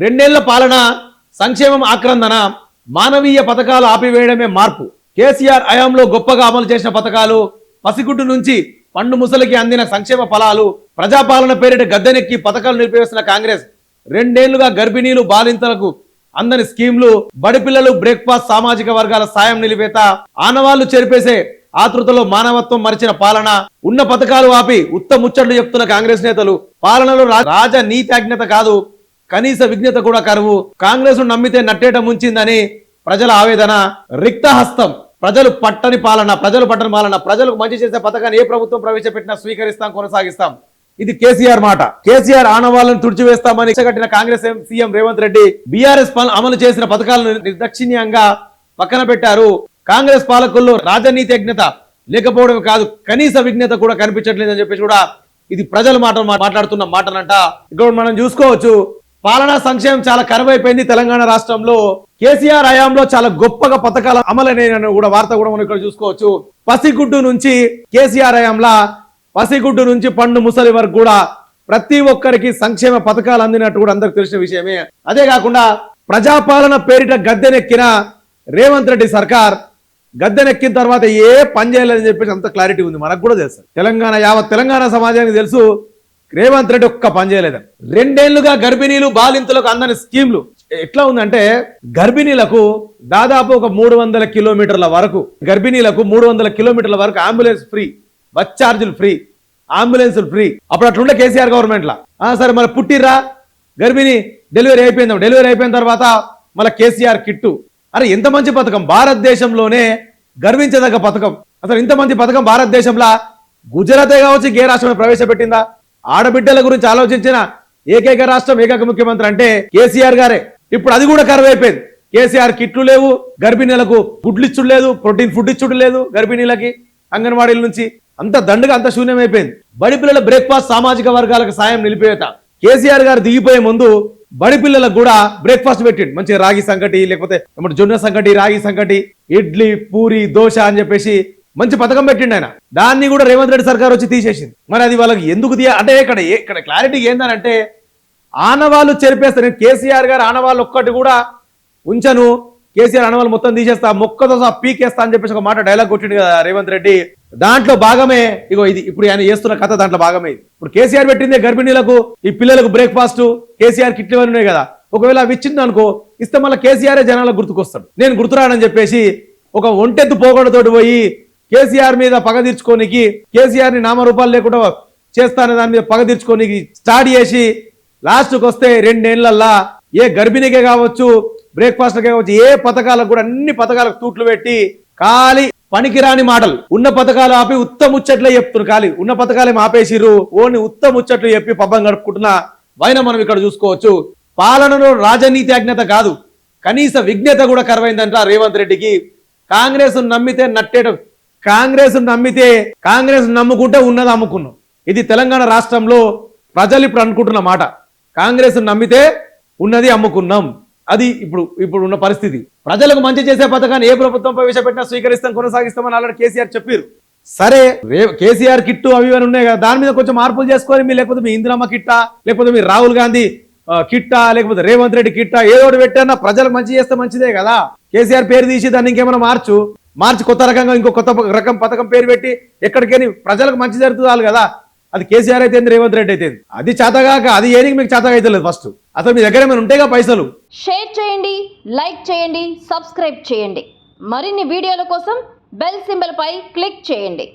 రెండేళ్ళ పాలన సంక్షేమం ఆక్రందన మానవీయ పథకాలు ఆపివేయడమే మార్పు. కేసీఆర్ హయాంలో గొప్పగా అమలు చేసిన పథకాలు పసిగుడ్డు నుంచి పండు ముసలికి అందిన సంక్షేమ ఫలాలు ప్రజాపాలన పేరిట గద్దెనెక్కి పథకాలు నిలిపివేస్తున్న కాంగ్రెస్ రెండేళ్ళుగా గర్భిణీలు బాలింతలకు అందని స్కీమ్లు బడిపిల్లలు బ్రేక్ఫాస్ట్ సామాజిక వర్గాల సాయం నిలిపేత ఆనవాళ్ళు చెరిపేసే ఆతృతలో మానవత్వం మరిచిన పాలన ఉన్న పథకాలు ఆపి ఉత్త ముచ్చట్లు చెప్తున్న కాంగ్రెస్ నేతలు పాలనలో రా- రాజ నీతాజ్ఞత కాదు కనీస విజ్ఞత కూడా కరువు. కాంగ్రెస్ నమ్మితే నట్టేట ముంచిందని ప్రజల ఆవేదన రిక్త హస్తం ప్రజలు పట్టని పాలన ప్రజలు పట్టని పాలన ప్రజలకు మంచి చేసే పథకాన్ని ఏ ప్రభుత్వం ప్రవేశపెట్టినా స్వీకరిస్తాం కొనసాగిస్తాం. ఇది కేసీఆర్ మాట. కేసీఆర్ ఆనవాళ్ళను తుడిచివేస్తామని కట్టిన కాంగ్రెస్ ఎం- సీఎం రేవంత్ రెడ్డి బీఆర్ఎస్ అమలు చేసిన పథకాలను నిర్దక్షిణ్యంగా పక్కన పెట్టారు. కాంగ్రెస్ పాలకుల్లో రాజనీతిజ్ఞత లేకపోవడం కాదు కనీస విజ్ఞత కూడా కనిపించట్లేదని చెప్పేసి కూడా ఇది ప్రజల మాట మాట్లాడుతున్న మాటలంట. ఇక్కడ మనం చూసుకోవచ్చు పాలనా సంక్షేమం చాలా కరువైపోయింది తెలంగాణ రాష్ట్రంలో. కేసీఆర్ హయాంలో చాలా గొప్పగా పథకాలు అమలైన కూడా వార్త కూడా మనం ఇక్కడ చూసుకోవచ్చు. పసిగుడ్డు నుంచి కేసీఆర్ హయాంలా పసిగుడ్డు నుంచి పండు ముసలి వరకు కూడా ప్రతి ఒక్కరికి సంక్షేమ పథకాలు అందినట్టు కూడా అందరికి తెలిసిన విషయమే. అదే కాకుండా ప్రజాపాలన పేరిట గద్దెనెక్కిన రేవంత్ రెడ్డి సర్కార్ గద్దెనెక్కిన తర్వాత ఏ పని చేయలేదని చెప్పేసి అంత క్లారిటీ ఉంది. మనకు కూడా తెలుసు. తెలంగాణ యావత్ తెలంగాణ సమాజానికి తెలుసు. రేవంత్ రెడ్డి ఒక్క పనిచేయలేదు రెండేళ్ళుగా గర్భిణీలు బాలింతలకు అందని స్కీమ్లు. ఎట్లా ఉందంటే గర్భిణీలకు దాదాపు ఒక మూడు వందల కిలోమీటర్ల వరకు గర్భిణీలకు మూడు వందల కిలోమీటర్ల వరకు అంబులెన్స్ ఫ్రీ బస్ ఛార్జీలు ఫ్రీ అంబులెన్సులు ఫ్రీ అప్పుడు అట్లుండే కేసీఆర్ గవర్నమెంట్ లా సరే మరి పుట్టిర్రా గర్భిణి డెలివరీ అయిపోయింది. డెలివరీ అయిపోయిన తర్వాత మళ్ళీ కేసీఆర్ కిట్టు. అరే ఎంత మంచి పథకం భారతదేశంలోనే గర్వించదగ్గ పథకం. అసలు ఇంత మంచి పథకం భారతదేశంలో గుజరాతే కావచ్చు గే రాష్ట్రంలో ప్రవేశపెట్టిందా? ఆడబిడ్డల గురించి ఆలోచించిన ఏకైక రాష్ట్రం ఏకైక ముఖ్యమంత్రి అంటే కేసీఆర్ గారే. ఇప్పుడు అది కూడా కరువు అయిపోయింది. కేసీఆర్ కిట్లు లేవు గర్భిణీలకు గుడ్లు ఇచ్చుడు లేదు ప్రోటీన్ ఫుడ్ ఇచ్చుడు లేదు గర్భిణీలకి అంగన్వాడీల నుంచి. అంత దండగా అంత శూన్యమైపోయింది. బడి పిల్లల బ్రేక్ఫాస్ట్ సామాజిక వర్గాలకు సాయం నిలిపేత కేసీఆర్ గారు దిగిపోయే ముందు బడి పిల్లలకు కూడా బ్రేక్ఫాస్ట్ పెట్టిండు. మంచిగా రాగి సంకటి లేకపోతే జొన్న సంకటి రాగి సంకటి ఇడ్లీ పూరి దోశ అని చెప్పేసి మంచి పథకం పెట్టిండు ఆయన. దాన్ని కూడా రేవంత్ రెడ్డి సర్కార్ వచ్చి తీసేసింది. మరి అది వాళ్ళకి ఎందుకు తీయ? అంటే ఇక్కడ ఇక్కడ క్లారిటీ ఏందనంటే ఆనవాళ్ళు చెరిపేస్తారు. నేను కేసీఆర్ గారు ఆనవాళ్ళు ఒక్కటి కూడా ఉంచను. కేసీఆర్ ఆనవాళ్ళు మొత్తం తీసేస్తా మొక్కతో పీకేస్తా అని చెప్పేసి ఒక మాట డైలాగ్ కొట్టిండు కదా రేవంత్ రెడ్డి. దాంట్లో భాగమే ఇగో ఇది ఇప్పుడు ఆయన చేస్తున్న కథ దాంట్లో భాగమే ఇది. ఇప్పుడు కేసీఆర్ పెట్టిందే గర్భిణీలకు ఈ పిల్లలకు బ్రేక్ఫాస్ట్ కేసీఆర్ కిట్లు ఉన్నాయి కదా. ఒకవేళ అవి ఇచ్చింది అనుకో ఇస్తే మళ్ళీ కేసీఆర్ జనాలకు గుర్తుకొస్తాడు. నేను గుర్తురానని చెప్పేసి ఒక ఒంటెత్తు పోగొడతోటి పోయి కేసీఆర్ మీద పగ తీర్చుకోనికి కేసీఆర్ని నామరూపాలు లేకుండా చేస్తానే దాని మీద పగ తీర్చుకోనికి స్టార్ట్ చేసి లాస్ట్కి వస్తే రెండేళ్ళల్లా ఏ గర్భిణికే కావచ్చు బ్రేక్ఫాస్ట్కే కావచ్చు ఏ పథకాలకు కూడా అన్ని పథకాలకు తూట్లు పెట్టి ఖాళీ పనికిరాని మాటలు. ఉన్న పథకాలు ఆపి ఉత్త ముచ్చట్లే చెప్తున్నారు ఖాళీ. ఉన్న పథకాలు ఆపేసిరు ఆపేసిర్రు ఓన్లీ ఉత్త ముచ్చట్లు చెప్పి పబ్బం గడుపుకుంటున్న వైన మనం ఇక్కడ చూసుకోవచ్చు. పాలనలో రాజనీతి అజ్ఞత కాదు. కనీస విజ్ఞత కూడా కరువైందంట రేవంత్ రెడ్డికి. కాంగ్రెస్ నమ్మితే నట్టేయడం కాంగ్రెస్ నమ్మితే కాంగ్రెస్ నమ్ముకుంటే ఉన్నది అమ్ముకున్నాం. ఇది తెలంగాణ రాష్ట్రంలో ప్రజలు ఇప్పుడు అనుకుంటున్న మాట. కాంగ్రెస్ నమ్మితే ఉన్నది అమ్ముకున్నాం. అది ఇప్పుడు ఇప్పుడు ఉన్న పరిస్థితి. ప్రజలకు మంచి చేసే పథకాన్ని ఏ ప్రభుత్వం ప్రవేశపెట్టినా స్వీకరిస్తాం కొనసాగిస్తామని ఆల్రెడీ కేసీఆర్ చెప్పారు. సరే రే కేసీఆర్ కిట్టు అవి ఇవన్నీ ఉన్నాయి కదా దాని మీద కొంచెం మార్పులు చేసుకొని మీ లేకపోతే మీ ఇందిరమ్మ కిట్టా లేకపోతే మీ రాహుల్ గాంధీ కిట్టా లేకపోతే రేవంత్ రెడ్డి కిట్టా ఏదో ఒకటి పెట్టానా ప్రజలకు మంచి చేస్తే మంచిదే కదా. కేసీఆర్ పేరు తీసి దాన్ని ఇంకేమైనా మార్చు. మార్చి కొత్త రకంగా ఇంకో కొత్త రకం పథకం పేరు పెట్టి ఎక్కడికైనా ప్రజలకు మంచి జరుగుతుంది కదా. అది కేసీఆర్ అయితే రేవంత్ రెడ్డి అయితే అది చేతగాక అది ఏనికి మీకు చేతగా అయితే లేదు ఫస్ట్ అసలు మీ దగ్గర ఏమైనా ఉంటాయిగా పైసలు. షేర్ చేయండి లైక్ చేయండి సబ్స్క్రైబ్ చేయండి. మరిన్ని వీడియోల కోసం బెల్ సింబల్పై క్లిక్ చేయండి.